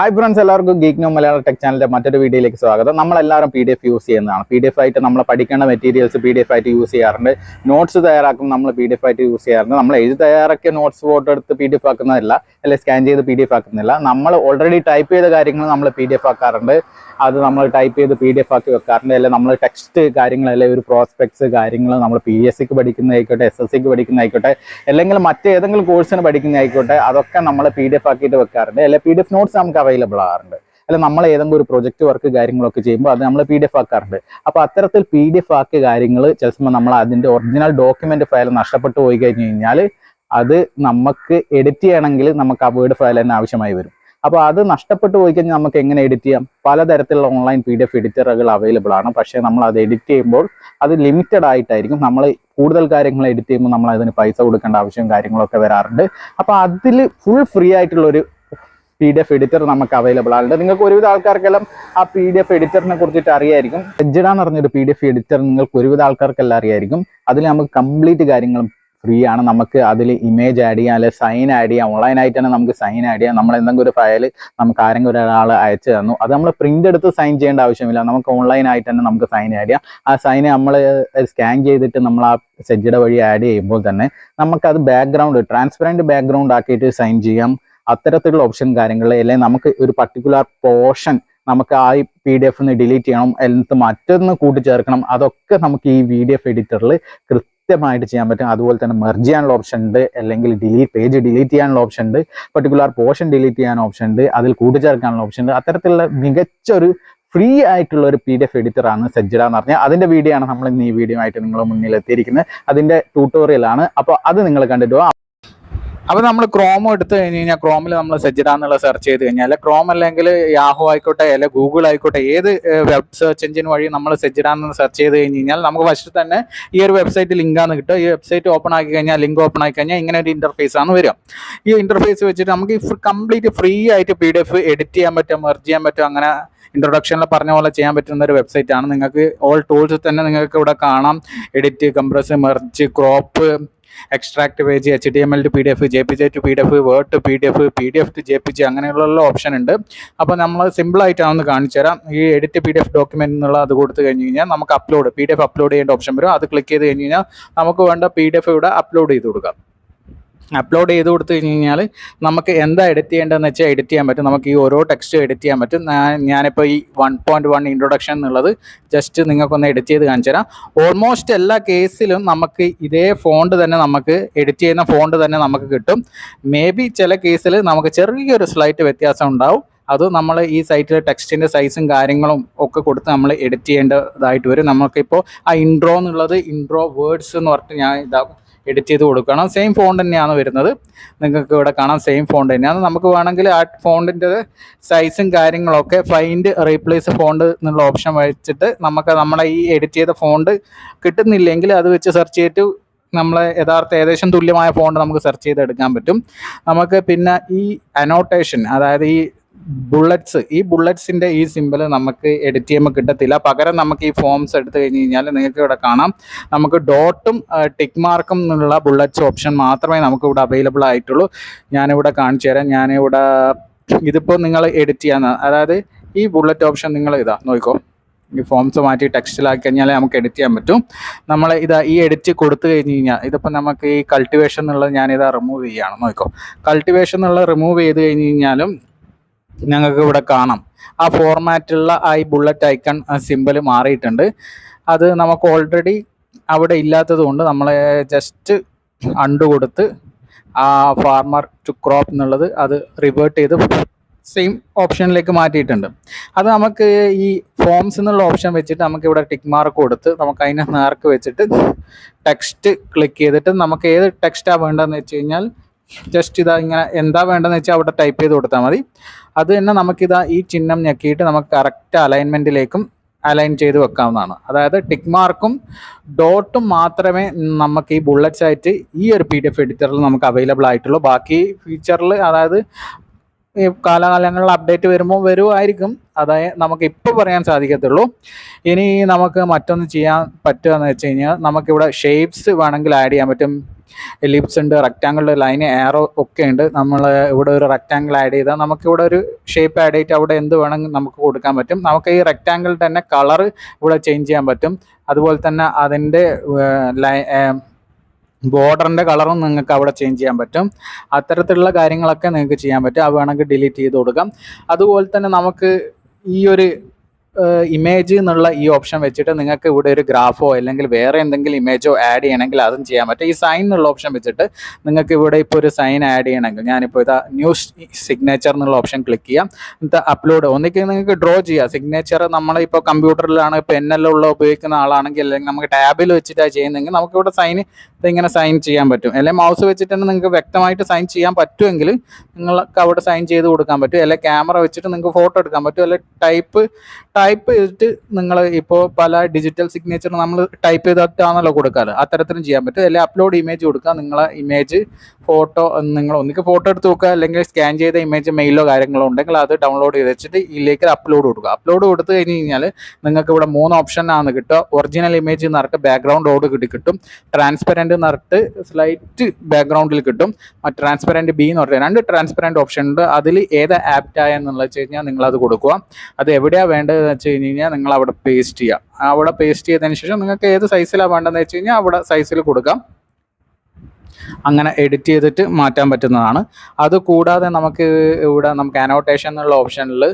Hi friends എല്ലാവർക്കും geek no Malayalam tech ചാനലിന്റെ മറ്റൊരു വീഡിയോയിലേക്ക് സ്വാഗതം. നമ്മളെല്ലാവരും പി ഡി എഫ് യൂസ് ചെയ്യുന്നതാണ്. പി ഡി എഫ് ആയിട്ട് നമ്മൾ പഠിക്കേണ്ട മെറ്റീരിയൽസ് പി ഡി എഫ് ആയിട്ട് യൂസ് ചെയ്യാറുണ്ട്. നോട്ട്സ് തയ്യാറാക്കും നമ്മൾ പി ഡി എഫ് ആയിട്ട് യൂസ് ചെയ്യാറുണ്ട്. നമ്മൾ എഴുതി തയ്യാറാക്കിയ നോട്ട്സ് ഫോട്ടോ എടുത്ത് പി ഡി എഫ് ആക്കുന്നതല്ല അല്ലെങ്കിൽ സ്കാൻ ചെയ്ത് പി ഡി എഫ് ആക്കുന്നില്ല നമ്മൾ ഓൾറെഡി ടൈപ്പ് ചെയ്ത കാര്യങ്ങൾ നമ്മൾ പി ഡി എഫ് ആക്കാറുണ്ട്. അത് നമ്മൾ ടൈപ്പ് ചെയ്ത് പി ഡി എഫ് ആക്കി വെക്കാറുണ്ട്. അല്ലെങ്കിൽ നമ്മൾ ടെക്സ്റ്റ് കാര്യങ്ങൾ അല്ലെങ്കിൽ ഒരു പ്രോസ്പെക്ട്സ് കാര്യങ്ങൾ നമ്മൾ പി എസ് സിക്ക് പഠിക്കുന്നതായിക്കോട്ടെ എസ് എസ് സിക്ക് പഠിക്കുന്നതായിക്കോട്ടെ അല്ലെങ്കിൽ മറ്റേതെങ്കിലും കോഴ്സിന് പഠിക്കുന്നതായിക്കോട്ടെ അതൊക്കെ നമ്മൾ പി ഡി എഫ് ആക്കിയിട്ട് വെക്കാറുണ്ട്. അല്ലെങ്കിൽ പി ഡി എഫ് നോട്ട്സ് നമുക്ക് അവൈലബിൾ ആകാറുണ്ട് അല്ല നമ്മൾ ഏതെങ്കിലും ഒരു പ്രൊജക്ട് വർക്ക് കാര്യങ്ങളൊക്കെ ചെയ്യുമ്പോൾ അത് നമ്മൾ പി ഡി എഫ് ആക്കാറുണ്ട്. അപ്പോൾ അത്തരത്തിൽ പി ഡി എഫ് ആക്കിയ കാര്യങ്ങൾ ചിലപ്പോൾ നമ്മൾ അതിന്റെ ഒറിജിനൽ ഡോക്യുമെന്റ് ഫയൽ നഷ്ടപ്പെട്ടു പോയി കഴിഞ്ഞു കഴിഞ്ഞാൽ അത് നമുക്ക് എഡിറ്റ് ചെയ്യണമെങ്കിൽ നമുക്ക് ആ വേർഡ് ഫയൽ തന്നെ ആവശ്യമായി വരും. അപ്പോൾ അത് നഷ്ടപ്പെട്ടു പോയി കഴിഞ്ഞാൽ നമുക്ക് എങ്ങനെ എഡിറ്റ് ചെയ്യാം? പലതരത്തിലുള്ള ഓൺലൈൻ പി ഡി എഫ് എഡിറ്ററുകൾ അവൈലബിൾ ആണ്. പക്ഷേ നമ്മൾ അത് എഡിറ്റ് ചെയ്യുമ്പോൾ അത് ലിമിറ്റഡ് ആയിട്ടായിരിക്കും. നമ്മൾ കൂടുതൽ കാര്യങ്ങൾ എഡിറ്റ് ചെയ്യുമ്പോൾ നമ്മൾ അതിന് പൈസ കൊടുക്കേണ്ട ആവശ്യവും കാര്യങ്ങളൊക്കെ വരാറുണ്ട്. അപ്പോൾ അതിൽ ഫുൾ ഫ്രീ ആയിട്ടുള്ള ഒരു പി ഡി എഫ് എഡിറ്റർ നമുക്ക് അവൈലബിൾ ആണ്. നിങ്ങൾക്ക് ഒരുവിധ ആൾക്കാർക്കെല്ലാം ആ പി ഡി എഫ് എഡിറ്ററിനെ കുറിച്ചിട്ട് അറിയായിരിക്കും. എജ്ജഡ പറഞ്ഞൊരു പി ഡി എഫ് എഡിറ്റർ നിങ്ങൾക്ക് ഒരുവിധ ആൾക്കാർക്കെല്ലാം അറിയായിരിക്കും. അതിൽ നമുക്ക് കംപ്ലീറ്റ് കാര്യങ്ങളും ഫ്രീ ആണ്. നമുക്ക് അതിൽ ഇമേജ് ആഡ് ചെയ്യാം അല്ലെങ്കിൽ സൈൻ ആഡ് ചെയ്യാം. ഓൺലൈൻ ആയിട്ട് തന്നെ നമുക്ക് സൈൻ ആഡ് ചെയ്യാം. നമ്മൾ എന്തെങ്കിലും ഒരു ഫയൽ നമുക്ക് ആരെങ്കിലും ഒരാൾ അയച്ചു തന്നു. അത് നമ്മൾ പ്രിന്റ് എടുത്ത് സൈൻ ചെയ്യേണ്ട ആവശ്യമില്ല. നമുക്ക് ഓൺലൈൻ ആയിട്ട് തന്നെ നമുക്ക് സൈൻ ആഡ് ചെയ്യാം. ആ സൈൻ നമ്മൾ സ്കാൻ ചെയ്തിട്ട് നമ്മൾ ആ സെജ്ജയുടെ വഴി ആഡ് ചെയ്യുമ്പോൾ തന്നെ നമുക്കത് ബാക്ക്ഗ്രൗണ്ട് ട്രാൻസ്പെറന്റ് ബാക്ക്ഗ്രൗണ്ട് ആക്കിയിട്ട് സൈൻ ചെയ്യാം. അത്തരത്തിലുള്ള ഓപ്ഷൻ കാര്യങ്ങൾ അല്ലെങ്കിൽ നമുക്ക് ഒരു പർട്ടിക്കുലർ പോർഷൻ നമുക്ക് ആ പി ഡി എഫ് ഡിലീറ്റ് ചെയ്യണം. എന്നിട്ട് മറ്റൊന്ന് കൂട്ടിച്ചേർക്കണം. അതൊക്കെ നമുക്ക് ഈ വി ഡി എഫ് എഡിറ്ററിൽ കൃത്യമായിട്ട് ചെയ്യാൻ പറ്റും. അതുപോലെ തന്നെ മെർജ് ചെയ്യാനുള്ള ഓപ്ഷൻ ഉണ്ട് അല്ലെങ്കിൽ ഡിലീറ്റ് പേജ് ഡിലീറ്റ് ചെയ്യാനുള്ള ഓപ്ഷൻ ഉണ്ട്. പെർട്ടിക്കുലർ പോർഷൻ ഡിലീറ്റ് ചെയ്യാൻ ഓപ്ഷൻ ഉണ്ട്. അതിൽ കൂട്ടിച്ചേർക്കാനുള്ള ഓപ്ഷൻ ഉണ്ട്. അത്തരത്തിലുള്ള മികച്ച ഒരു ഫ്രീ ആയിട്ടുള്ള ഒരു പി ഡി എഫ് എഡിറ്റർ ആണ് സജ്ജഡ എന്ന് പറഞ്ഞാൽ അതിന്റെ വീഡിയോ ആണ് നമ്മൾ ഇന്ന് ഈ വീഡിയോ ആയിട്ട് നിങ്ങളുടെ മുന്നിൽ എത്തിയിരിക്കുന്നത് അതിന്റെ ട്യൂട്ടോറിയൽ ആണ്. അപ്പോൾ അത് നിങ്ങൾ കണ്ടിട്ട് വാ. അപ്പൊ നമ്മൾ ക്രോം എടുത്ത് കഴിഞ്ഞ് കഴിഞ്ഞാൽ ക്രോമിൽ നമ്മൾ സെജിഡ എന്നുള്ള സെർച്ച് ചെയ്ത് കഴിഞ്ഞാൽ ക്രോം അല്ലെങ്കിൽ യാഹു ആയിക്കോട്ടെ അല്ലെങ്കിൽ ഗൂഗിൾ ആയിക്കോട്ടെ ഏത് വെബ് സെർച്ച് എഞ്ചിൻ വഴി നമ്മൾ സെജിഡ എന്ന് സെർച്ച് ചെയ്ത് കഴിഞ്ഞ് കഴിഞ്ഞാൽ നമുക്ക് ഫസ്റ്റ് തന്നെ ഈ ഒരു വെബ്സൈറ്റ് ലിങ്കാണ് കിട്ടും ഈ വെബ്സൈറ്റ് ഓപ്പൺ ആക്കി കഴിഞ്ഞാൽ ലിങ്ക് ഓപ്പൺ ആക്കി കഴിഞ്ഞാൽ ഇങ്ങനെ ഒരു ഇന്റർഫേസ് ആണ് വരിക. ഈ ഇന്റർഫേസ് വെച്ചിട്ട് നമുക്ക് കംപ്ലീറ്റ് ഫ്രീ ആയിട്ട് പി ഡി എഫ് എഡിറ്റ് ചെയ്യാൻ പറ്റും മെർജ് ചെയ്യാൻ പറ്റും അങ്ങനെ ഇൻട്രൊഡക്ഷനിൽ പറഞ്ഞ പോലെ ചെയ്യാൻ പറ്റുന്ന ഒരു വെബ്സൈറ്റ് ആണ്. നിങ്ങൾക്ക് ഓൾ ടൂൾസ് തന്നെ നിങ്ങൾക്ക് ഇവിടെ കാണാം. Edit compress merge crop extract page H T M L to P D F J P G to P D F word to P D F P D F to J P G അങ്ങനെയുള്ള option ഉണ്ട്. അപ്പോൾ നമ്മൾ simple ആയിട്ടാണ് കാണിച്ചു തരാം. ഈ edit P D F document എന്നുള്ള അത് കൊടുത്തു കഴിഞ്ഞ് കഴിഞ്ഞാൽ നമുക്ക് upload P D F upload ചെയ്യേണ്ട ഓപ്ഷൻ വരും. അത് ക്ലിക്ക് ചെയ്ത് കഴിഞ്ഞ് കഴിഞ്ഞാൽ നമുക്ക് വേണ്ട പി ഡി എഫ് ഇവിടെ അപ്ലോഡ് ചെയ്ത് കൊടുക്കാം. അപ്ലോഡ് ചെയ്ത് കൊടുത്തു കഴിഞ്ഞ് കഴിഞ്ഞാൽ നമുക്ക് എന്താ എഡിറ്റ് ചെയ്യേണ്ടതെന്ന് വെച്ചാൽ എഡിറ്റ് ചെയ്യാൻ പറ്റും. നമുക്ക് ഈ ഓരോ ടെക്സ്റ്റ് എഡിറ്റ് ചെയ്യാൻ പറ്റും. ഞാനിപ്പോൾ ഈ വൺ പോയിന്റ് വൺ ഇൻട്രൊഡക്ഷൻ എന്നുള്ളത് ജസ്റ്റ് നിങ്ങൾക്കൊന്ന് എഡിറ്റ് ചെയ്ത് കാണിച്ചു തരാം. ഓൾമോസ്റ്റ് എല്ലാ കേസിലും നമുക്ക് ഇതേ ഫോണ്ട് തന്നെ നമുക്ക് എഡിറ്റ് ചെയ്യുന്ന ഫോണ്ട് തന്നെ നമുക്ക് കിട്ടും. മേ ബി ചില കേസിൽ നമുക്ക് ചെറിയൊരു സ്ലൈറ്റ് വ്യത്യാസം ഉണ്ടാവും. അത് നമ്മൾ ഈ സൈറ്റിലെ ടെക്സ്റ്റിന്റെ സൈസും കാര്യങ്ങളും ഒക്കെ കൊടുത്ത് നമ്മൾ എഡിറ്റ് ചെയ്യേണ്ടതായിട്ട് വരും. നമുക്കിപ്പോൾ ആ ഇൻട്രോ എന്നുള്ളത് ഇൻട്രോ വേർഡ്സ് എന്ന് പറഞ്ഞിട്ട് ഞാൻ ഇതാ എഡിറ്റ് ചെയ്ത് കൊടുക്കണം. സെയിം ഫോണ്ട് തന്നെയാണ് വരുന്നത്. നിങ്ങൾക്ക് ഇവിടെ കാണാം സെയിം ഫോണ്ട് തന്നെയാണ്. നമുക്ക് വേണമെങ്കിൽ ആ ഫോണ്ടിന്റെ സൈസും കാര്യങ്ങളൊക്കെ ഫൈൻഡ് റീപ്ലേസ് ഫോണ്ട് എന്നുള്ള ഓപ്ഷൻ വെച്ചിട്ട് നമുക്ക് നമ്മളെ ഈ എഡിറ്റ് ചെയ്ത ഫോണ്ട് കിട്ടുന്നില്ലെങ്കിൽ അത് വെച്ച് സെർച്ച് ചെയ്തിട്ട് നമ്മളെ യഥാർത്ഥ ഏകദേശം തുല്യമായ ഫോണ്ട് നമുക്ക് സെർച്ച് ചെയ്ത് എടുക്കാൻ പറ്റും. നമുക്ക് പിന്നെ ഈ അനോട്ടേഷൻ അതായത് ഈ ബുള്ളറ്റ്സ് ഈ ബുള്ളറ്റ്സിന്റെ ഈ സിമ്പിൾ നമുക്ക് എഡിറ്റ് ചെയ്യുമ്പോൾ കിട്ടത്തില്ല. പകരം നമുക്ക് ഈ ഫോംസ് എടുത്തു കഴിഞ്ഞ് കഴിഞ്ഞാൽ നിങ്ങൾക്ക് ഇവിടെ കാണാം. നമുക്ക് ഡോട്ടും ടിക്ക് മാർക്കും എന്നുള്ള ബുള്ളറ്റ്സ് ഓപ്ഷൻ മാത്രമേ നമുക്ക് ഇവിടെ അവൈലബിൾ ആയിട്ടുള്ളൂ. ഞാനിവിടെ കാണിച്ചു തരാം. ഞാനിവിടെ ഇതിപ്പോൾ നിങ്ങൾ എഡിറ്റ് ചെയ്യാൻ അതായത് ഈ ബുള്ളറ്റ് ഓപ്ഷൻ നിങ്ങൾ ഇതാ നോക്കിക്കോ ഈ ഫോംസ് മാറ്റി ടെക്സ്റ്റിലാക്കി കഴിഞ്ഞാൽ നമുക്ക് എഡിറ്റ് ചെയ്യാൻ പറ്റും. നമ്മൾ ഇതാ ഈ എഡിറ്റ് കൊടുത്തു കഴിഞ്ഞ് കഴിഞ്ഞാൽ ഇതിപ്പോൾ നമുക്ക് ഈ കൾട്ടിവേഷൻ എന്നുള്ളത് ഞാനിതാ റിമൂവ് ചെയ്യുകയാണ്. നോക്കിക്കോ കൾട്ടിവേഷൻ എന്നുള്ളത് റിമൂവ് ചെയ്ത് കഴിഞ്ഞ് കഴിഞ്ഞാലും ഞങ്ങൾക്ക് ഇവിടെ കാണാം. ആ ഫോർമാറ്റുള്ള ആ ഈ ബുള്ളറ്റ് ഐക്കൺ സിമ്പിൾ മാറിയിട്ടുണ്ട്. അത് നമുക്ക് ഓൾറെഡി അവിടെ ഇല്ലാത്തത് കൊണ്ട് നമ്മൾ ജസ്റ്റ് അണ്ടു കൊടുത്ത് ആ ഫാർമർ ടു ക്രോപ്പ് എന്നുള്ളത് അത് റിവേർട്ട് ചെയ്ത് സെയിം ഓപ്ഷനിലേക്ക് മാറ്റിയിട്ടുണ്ട്. അത് നമുക്ക് ഈ ഫോംസ് എന്നുള്ള ഓപ്ഷൻ വെച്ചിട്ട് നമുക്ക് ഇവിടെ ടിക്ക് മാർക്ക് കൊടുത്ത് നമുക്ക് അതിനെ നേർക്ക് വെച്ചിട്ട് ടെക്സ്റ്റ് ക്ലിക്ക് ചെയ്തിട്ട് നമുക്ക് ഏത് ടെക്സ്റ്റാണ് വേണ്ടതെന്ന് വെച്ച് കഴിഞ്ഞാൽ ജസ്റ്റ് ഇതാ ഇങ്ങനെ എന്താ വേണ്ടതെന്ന് വെച്ചാൽ അവിടെ ടൈപ്പ് ചെയ്ത് കൊടുത്താൽ മതി. അത് തന്നെ നമുക്കിതാ ഈ ചിഹ്നം ഞെക്കിയിട്ട് നമുക്ക് കറക്റ്റ് അലൈൻമെന്റിലേക്കും അലൈൻ ചെയ്ത് വെക്കാവുന്നതാണ്. അതായത് ടിക്ക് മാർക്കും ഡോട്ടും മാത്രമേ നമുക്ക് ഈ ബുള്ളറ്റ്സ് ആയിട്ട് ഈ ഒരു പി ഡി എഫ് എഡിറ്ററിൽ നമുക്ക് അവൈലബിൾ ആയിട്ടുള്ളൂ. ബാക്കി ഫീച്ചറിൽ അതായത് ഈ കാലകാലങ്ങളിൽ അപ്ഡേറ്റ് വരുമ്പോൾ വരുമായിരിക്കും അതായത് നമുക്ക് ഇപ്പോൾ പറയാൻ സാധിക്കത്തുള്ളൂ. ഇനി നമുക്ക് മറ്റൊന്ന് ചെയ്യാൻ പറ്റുക എന്ന് വെച്ച് കഴിഞ്ഞാൽ നമുക്കിവിടെ ഷേപ്സ് വേണമെങ്കിൽ ആഡ് ചെയ്യാൻ പറ്റും. എലിപ്സ് ഉണ്ട് റെക്റ്റാങ്കിളുടെ ലൈൻ എയറോ ഒക്കെ ഉണ്ട്. നമ്മൾ ഇവിടെ ഒരു റെക്റ്റാങ്കിൾ ആഡ് ചെയ്താൽ നമുക്ക് ഇവിടെ ഒരു ഷേപ്പ് ആഡ് ചെയ്തിട്ട് അവിടെ എന്ത് വേണമെങ്കിൽ നമുക്ക് കൊടുക്കാൻ പറ്റും. നമുക്ക് ഈ റെക്റ്റാങ്കിൾ തന്നെ കളർ ഇവിടെ ചേഞ്ച് ചെയ്യാൻ പറ്റും. അതുപോലെ തന്നെ അതിന്റെ ലൈ ബോർഡറിന്റെ കളറും നിങ്ങൾക്ക് അവിടെ ചേഞ്ച് ചെയ്യാൻ പറ്റും. അത്തരത്തിലുള്ള കാര്യങ്ങളൊക്കെ നിങ്ങൾക്ക് ചെയ്യാൻ പറ്റും. അത് വേണമെങ്കിൽ ഡിലീറ്റ് ചെയ്ത് കൊടുക്കാം. അതുപോലെ തന്നെ നമുക്ക് ഈ ഒരു ഇമേജ് എന്നുള്ള ഈ ഓപ്ഷൻ വെച്ചിട്ട് നിങ്ങൾക്ക് ഇവിടെ ഒരു ഗ്രാഫോ അല്ലെങ്കിൽ വേറെ എന്തെങ്കിലും ഇമേജോ ആഡ് ചെയ്യണമെങ്കിൽ അതും ചെയ്യാൻ പറ്റും. ഈ സൈൻ എന്നുള്ള ഓപ്ഷൻ വെച്ചിട്ട് നിങ്ങൾക്ക് ഇവിടെ ഇപ്പോൾ ഒരു സൈൻ ആഡ് ചെയ്യണമെങ്കിൽ ഞാനിപ്പോൾ ഇതാ ന്യൂ സിഗ്നേച്ചർ എന്നുള്ള ഓപ്ഷൻ ക്ലിക്ക് ചെയ്യാം. എന്നിട്ട് അപ്ലോഡ് ഒന്നിക്ക് നിങ്ങൾക്ക് ഡ്രോ ചെയ്യാം. സിഗ്നേച്ചർ നമ്മളിപ്പോൾ കമ്പ്യൂട്ടറിലാണ് പെന്നെല്ലാം ഉള്ള ഉപയോഗിക്കുന്ന ആളാണെങ്കിൽ അല്ലെങ്കിൽ നമുക്ക് ടാബിൽ വെച്ചിട്ടാണ് ചെയ്യുന്നതെങ്കിൽ നമുക്ക് ഇവിടെ സൈൻ ഇങ്ങനെ സൈൻ ചെയ്യാൻ പറ്റും. അല്ലെങ്കിൽ മൗസ് വെച്ചിട്ട് തന്നെ നിങ്ങൾക്ക് വ്യക്തമായിട്ട് സൈൻ ചെയ്യാൻ പറ്റുമെങ്കിൽ നിങ്ങൾക്ക് അവിടെ സൈൻ ചെയ്ത് കൊടുക്കാൻ പറ്റും. അല്ലെങ്കിൽ ക്യാമറ വെച്ചിട്ട് നിങ്ങൾക്ക് ഫോട്ടോ എടുക്കാൻ പറ്റും. അല്ലെങ്കിൽ ടൈപ്പ് ടൈപ്പ് ചെയ്തിട്ട് നിങ്ങൾ ഇപ്പോൾ പല ഡിജിറ്റൽ സിഗ്നേച്ചർ നമ്മൾ ടൈപ്പ് ചെയ്തിട്ടാണല്ലോ കൊടുക്കാറ്. അത്തരത്തിലും ചെയ്യാൻ പറ്റും. അല്ലെങ്കിൽ അപ്ലോഡ് ഇമേജ് കൊടുക്കുക. നിങ്ങളെ ഇമേജ് ഫോട്ടോ നിങ്ങൾ ഒന്നിക്ക് ഫോട്ടോ എടുത്ത് നോക്കുക അല്ലെങ്കിൽ സ്കാൻ ചെയ്ത ഇമേജ് മെയിലോ കാര്യങ്ങളോ ഉണ്ടെങ്കിൽ അത് ഡൗൺലോഡ് ചെയ്ത് വെച്ചിട്ട് ഇതിലേക്ക് അപ്ലോഡ് കൊടുക്കുക. അപ്ലോഡ് കൊടുത്തു കഴിഞ്ഞ് കഴിഞ്ഞാൽ നിങ്ങൾക്ക് ഇവിടെ മൂന്ന് ഓപ്ഷൻ ആണ് കിട്ടുക. ഒറിജിനൽ ഇമേജ് എന്ന് ബാക്ക്ഗ്രൗണ്ട് ഓട് കിട്ടി കിട്ടും. ട്രാൻസ്പെറന്റ് എന്ന് സ്ലൈറ്റ് ബാക്ക്ഗ്രൗണ്ടിൽ കിട്ടും. ട്രാൻസ്പെറന്റ് ബി എന്ന് പറഞ്ഞിട്ട് രണ്ട് ട്രാൻസ്പെറന്റ് ഓപ്ഷൻ ഉണ്ട്. അതിൽ ഏത് ആപ്റ്റായ എന്നുള്ളത് വെച്ച് കഴിഞ്ഞാൽ നിങ്ങൾ അത് കൊടുക്കുക. അത് എവിടെയാണ് വേണ്ടതെന്ന് വെച്ച് കഴിഞ്ഞ് കഴിഞ്ഞാൽ നിങ്ങൾ അവിടെ പേസ്റ്റ് ചെയ്യുക. അവിടെ പേസ്റ്റ് ചെയ്തതിന് ശേഷം നിങ്ങൾക്ക് ഏത് സൈസിലാണ് വേണ്ടതെന്ന് വെച്ച് കഴിഞ്ഞാൽ അവിടെ സൈസിൽ കൊടുക്കാം. അങ്ങനെ എഡിറ്റ് ചെയ്തിട്ട് മാറ്റാൻ പറ്റുന്നതാണ്. അത് കൂടാതെ നമുക്ക് ഇവിടെ നമുക്ക് അനോട്ടേഷൻ എന്നുള്ള ഓപ്ഷനിൽ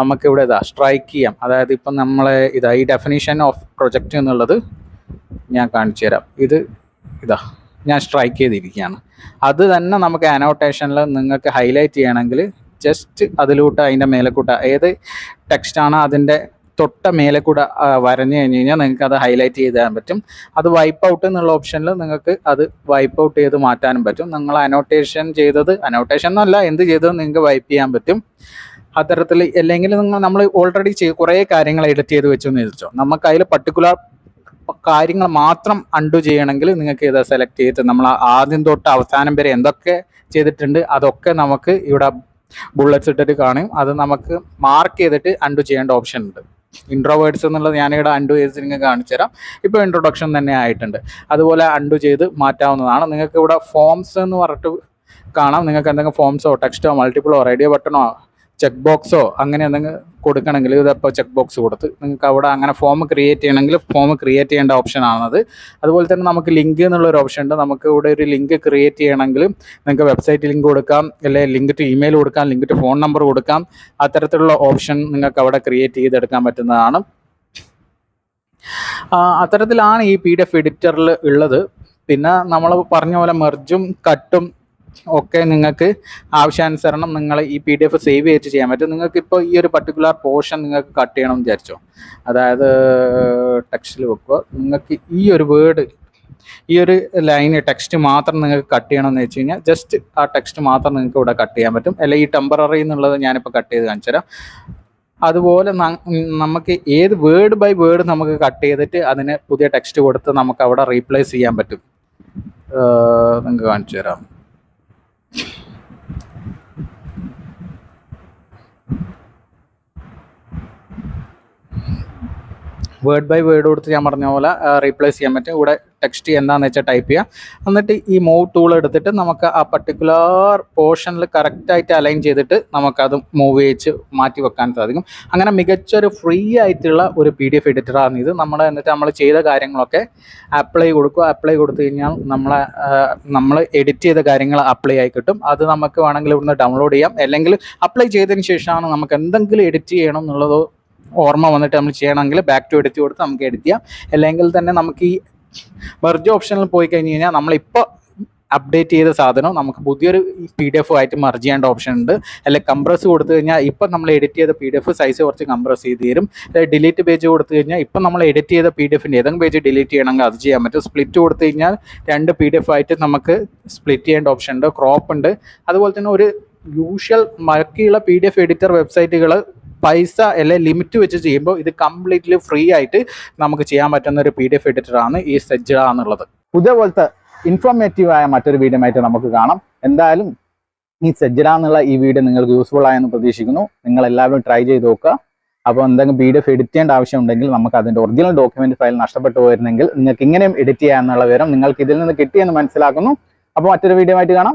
നമുക്ക് ഇവിടെ ഇതാ സ്ട്രൈക്ക് ചെയ്യാം. അതായത് ഇപ്പം നമ്മൾ ഇതാ ഈ ഡെഫിനിഷൻ ഓഫ് പ്രൊജക്റ്റ് എന്നുള്ളത് ഞാൻ കാണിച്ചു തരാം. ഇത് ഇതാ ഞാൻ സ്ട്രൈക്ക് ചെയ്തിരിക്കുകയാണ്. അത് തന്നെ നമുക്ക് അനോട്ടേഷനിൽ നിങ്ങൾക്ക് ഹൈലൈറ്റ് ചെയ്യണമെങ്കിൽ ജസ്റ്റ് അതിലൂട്ട് അതിന്റെ മേലെക്കൂട്ട കൂട്ട ഏത് ടെക്സ്റ്റാണ് അതിന്റെ തൊട്ട മേലെ കൂടെ വരഞ്ഞു കഴിഞ്ഞ് കഴിഞ്ഞാൽ നിങ്ങൾക്ക് അത് ഹൈലൈറ്റ് ചെയ്ത് തരാൻ പറ്റും. അത് വൈപ്പ് ഔട്ട് എന്നുള്ള ഓപ്ഷനിൽ നിങ്ങൾക്ക് അത് വൈപ്പ് ഔട്ട് ചെയ്ത് മാറ്റാനും പറ്റും. നിങ്ങൾ അനോട്ടേഷൻ ചെയ്തത് അനോട്ടേഷൻ എന്നല്ല എന്ത് ചെയ്തത് നിങ്ങൾക്ക് വൈപ്പ് ചെയ്യാൻ പറ്റും. അത്തരത്തിൽ അല്ലെങ്കിൽ നിങ്ങൾ നമ്മൾ ഓൾറെഡി ചെയ്ത് കുറേ കാര്യങ്ങൾ എഡിറ്റ് ചെയ്ത് വെച്ചു എന്ന് ചോദിച്ചോ നമുക്ക് അതിൽ പർട്ടിക്കുലർ കാര്യങ്ങൾ മാത്രം അൺഡു ചെയ്യണമെങ്കിൽ നിങ്ങൾക്ക് ഇത് സെലക്ട് ചെയ്തിട്ട് നമ്മൾ ആദ്യം തൊട്ട് അവസാനം വരെ എന്തൊക്കെ ചെയ്തിട്ടുണ്ട് അതൊക്കെ നമുക്ക് ഇവിടെ ബുള്ളറ്റ്സ് ഇട്ടിട്ട് കാണും. അത് നമുക്ക് മാർക്ക് ചെയ്തിട്ട് അൺഡു ചെയ്യേണ്ട ഓപ്ഷൻ ഉണ്ട്. ഇൻട്രോവേർഡ്സ് എന്നുള്ളത് ഞാനിവിടെ അൺഡു ചെയ്ത് നിങ്ങൾക്ക് കാണിച്ചു തരാം ഇപ്പോൾ ഇൻട്രൊഡക്ഷൻ തന്നെ ആയിട്ടുണ്ട്. അതുപോലെ അൺഡു ചെയ്ത് മാറ്റാവുന്നതാണ്. നിങ്ങൾക്ക് ഇവിടെ ഫോംസ് എന്ന് പറഞ്ഞിട്ട് കാണാം. നിങ്ങൾക്ക് എന്തെങ്കിലും ഫോംസോ ടെക്സ്റ്റോ മൾട്ടിപ്പിളോ റേഡിയോ ബട്ടണോ ചെക്ക് ബോക്സോ അങ്ങനെ എന്തെങ്കിലും കൊടുക്കണമെങ്കിൽ ഇതപ്പോൾ ചെക്ക് ബോക്സ് കൊടുത്ത് നിങ്ങൾക്ക് അവിടെ അങ്ങനെ ഫോം ക്രിയേറ്റ് ചെയ്യണമെങ്കിൽ ഫോം ക്രിയേറ്റ് ചെയ്യേണ്ട ഓപ്ഷൻ ആണത്. അതുപോലെ തന്നെ നമുക്ക് ലിങ്ക് എന്നുള്ള ഒരു ഓപ്ഷൻ ഉണ്ട്. നമുക്ക് ഇവിടെ ഒരു ലിങ്ക് ക്രിയേറ്റ് ചെയ്യണമെങ്കിൽ നിങ്ങൾക്ക് വെബ്സൈറ്റ് ലിങ്ക് കൊടുക്കാം അല്ലെങ്കിൽ ലിങ്ക് ടു ഇമെയിൽ കൊടുക്കാം ലിങ്ക് ടു ഫോൺ നമ്പർ കൊടുക്കാം. അത്തരത്തിലുള്ള ഓപ്ഷൻ നിങ്ങൾക്ക് അവിടെ ക്രിയേറ്റ് ചെയ്തെടുക്കാൻ പറ്റുന്നതാണ്. അത്തരത്തിലാണ് ഈ പി ഡി എഫ് എഡിറ്ററിൽ ഉള്ളത്. പിന്നെ നമ്മൾ പറഞ്ഞ പോലെ മെർജും കട്ടും ഒക്കെ നിങ്ങൾക്ക് ആവശ്യാനുസരണം നിങ്ങൾ ഈ പി ഡി എഫ് സേവ് ചെയ്തിട്ട് ചെയ്യാൻ പറ്റും. നിങ്ങൾക്ക് ഇപ്പോൾ ഈ ഒരു പർട്ടിക്കുലർ പോർഷൻ നിങ്ങൾക്ക് കട്ട് ചെയ്യണം വിചാരിച്ചോ? അതായത് ടെക്സ്റ്റിൽ വെക്കുക നിങ്ങൾക്ക് ഈ ഒരു വേർഡ് ഈ ഒരു ലൈന് ടെക്സ്റ്റ് മാത്രം നിങ്ങൾക്ക് കട്ട് ചെയ്യണമെന്ന് വെച്ച് കഴിഞ്ഞാൽ ജസ്റ്റ് ആ ടെക്സ്റ്റ് മാത്രം നിങ്ങൾക്ക് ഇവിടെ കട്ട് ചെയ്യാൻ പറ്റും. അല്ലെങ്കിൽ ഈ ടെമ്പററി എന്നുള്ളത് ഞാനിപ്പോൾ കട്ട് ചെയ്ത് കാണിച്ചു തരാം. അതുപോലെ നമുക്ക് ഏത് വേർഡ് ബൈ വേർഡ് നമുക്ക് കട്ട് ചെയ്തിട്ട് അതിന് പുതിയ ടെക്സ്റ്റ് കൊടുത്ത് നമുക്ക് അവിടെ റീപ്ലേസ് ചെയ്യാൻ പറ്റും. നിങ്ങൾക്ക് കാണിച്ചു തരാം. വേർഡ് ബൈ വേർഡ് കൊടുത്ത് ഞാൻ പറഞ്ഞ പോലെ റീപ്ലേസ് ചെയ്യാൻ പറ്റും. ഇവിടെ ടെക്സ്റ്റ് എന്താണെന്ന് വെച്ചാൽ ടൈപ്പ് ചെയ്യാം. എന്നിട്ട് ഈ മൂവ് ടൂൾ എടുത്തിട്ട് നമുക്ക് ആ പർട്ടിക്കുലർ പോർഷനിൽ കറക്റ്റായിട്ട് അലൈൻ ചെയ്തിട്ട് നമുക്കത് മൂവ് ചെയ്ച്ച് മാറ്റി വെക്കാൻ സാധിക്കും. അങ്ങനെ മികച്ചൊരു ഫ്രീ ആയിട്ടുള്ള ഒരു പി ഡി എഫ് എഡിറ്ററാണ് ഇത്. നമ്മൾ എന്നിട്ട് നമ്മൾ ചെയ്ത കാര്യങ്ങളൊക്കെ അപ്ലൈ കൊടുക്കുക അപ്ലൈ കൊടുത്തു കഴിഞ്ഞാൽ നമ്മളെ നമ്മൾ എഡിറ്റ് ചെയ്ത കാര്യങ്ങൾ അപ്ലൈ ആയി കിട്ടും. അത് നമുക്ക് വേണമെങ്കിൽ ഇവിടുന്ന് ഡൗൺലോഡ് ചെയ്യാം. അല്ലെങ്കിൽ അപ്ലൈ ചെയ്തതിന് ശേഷമാണ് നമുക്ക് എന്തെങ്കിലും എഡിറ്റ് ചെയ്യണം എന്നുള്ളത് ഓർമ്മ വന്നിട്ട് നമ്മൾ ചെയ്യണമെങ്കിൽ ബാക്ക് ടു എഡിറ്റ് കൊടുത്ത് നമുക്ക് എഡിറ്റ് ചെയ്യാം. അല്ലെങ്കിൽ തന്നെ നമുക്ക് ഈ മെർജ് ഓപ്ഷനിൽ പോയി കഴിഞ്ഞ് കഴിഞ്ഞാൽ നമ്മളിപ്പോൾ അപ്ഡേറ്റ് ചെയ്ത സാധനം നമുക്ക് പുതിയൊരു പി ഡി എഫ് ആയിട്ട് മർജ് ചെയ്യേണ്ട ഓപ്ഷൻ ഉണ്ട്. അല്ലെ കംപ്രസ് കൊടുത്തു കഴിഞ്ഞാൽ ഇപ്പം നമ്മൾ എഡിറ്റ് ചെയ്ത പി ഡി എഫ് സൈസ് കുറച്ച് കംപ്രസ് ചെയ്ത് തരും. ഡിലീറ്റ് പേജ് കൊടുത്തു കഴിഞ്ഞാൽ ഇപ്പം നമ്മൾ എഡിറ്റ് ചെയ്ത പി ഡി എഫിന്റെ ഏതെങ്കിലും പേജ് ഡിലീറ്റ് ചെയ്യണമെങ്കിൽ അത് ചെയ്യാൻ പറ്റും. സ്പ്ലിറ്റ് കൊടുത്തു കഴിഞ്ഞാൽ രണ്ട് പി ഡി എഫ് ആയിട്ട് നമുക്ക് സ്പ്ലിറ്റ് ചെയ്യേണ്ട ഓപ്ഷൻ ഉണ്ട്. ക്രോപ്പ് ഉണ്ട്. അതുപോലെ തന്നെ ഒരു യൂഷ്വൽ ബാക്കിയുള്ള പി ഡി എഫ് എഡിറ്റർ വെബ്സൈറ്റുകൾ പൈസ അല്ലെ ലിമിറ്റ് വെച്ച് ചെയ്യുമ്പോൾ ഇത് കംപ്ലീറ്റ്ലി ഫ്രീ ആയിട്ട് നമുക്ക് ചെയ്യാൻ പറ്റുന്ന ഒരു പി ഡി എഫ് എഡിറ്ററാണ് ഈ സെജ്ജ എന്നുള്ളത്. ഇതേപോലത്തെ ഇൻഫോർമേറ്റീവ് ആയ മറ്റൊരു വീഡിയോ ആയിട്ട് നമുക്ക് കാണാം. എന്തായാലും ഈ സെജ്ജര എന്നുള്ള ഈ വീഡിയോ നിങ്ങൾക്ക് യൂസ്ഫുൾ ആയെന്ന് പ്രതീക്ഷിക്കുന്നു. നിങ്ങൾ എല്ലാവരും ട്രൈ ചെയ്ത് നോക്കുക. അപ്പോൾ എന്തെങ്കിലും പി ഡി എഫ് എഡിറ്റ് ചെയ്യേണ്ട ആവശ്യമുണ്ടെങ്കിൽ നമുക്ക് അതിന്റെ ഒറിജിനൽ ഡോക്യുമെന്റ് ഫയൽ നഷ്ടപ്പെട്ടു പോയിരുന്നെങ്കിൽ നിങ്ങൾക്ക് ഇങ്ങനെയും എഡിറ്റ് ചെയ്യാന്നുള്ള വിവരം നിങ്ങൾക്ക് ഇതിൽ നിന്ന് കിട്ടിയെന്ന് മനസ്സിലാക്കുന്നു. അപ്പോൾ മറ്റൊരു വീഡിയോ ആയിട്ട് കാണാം.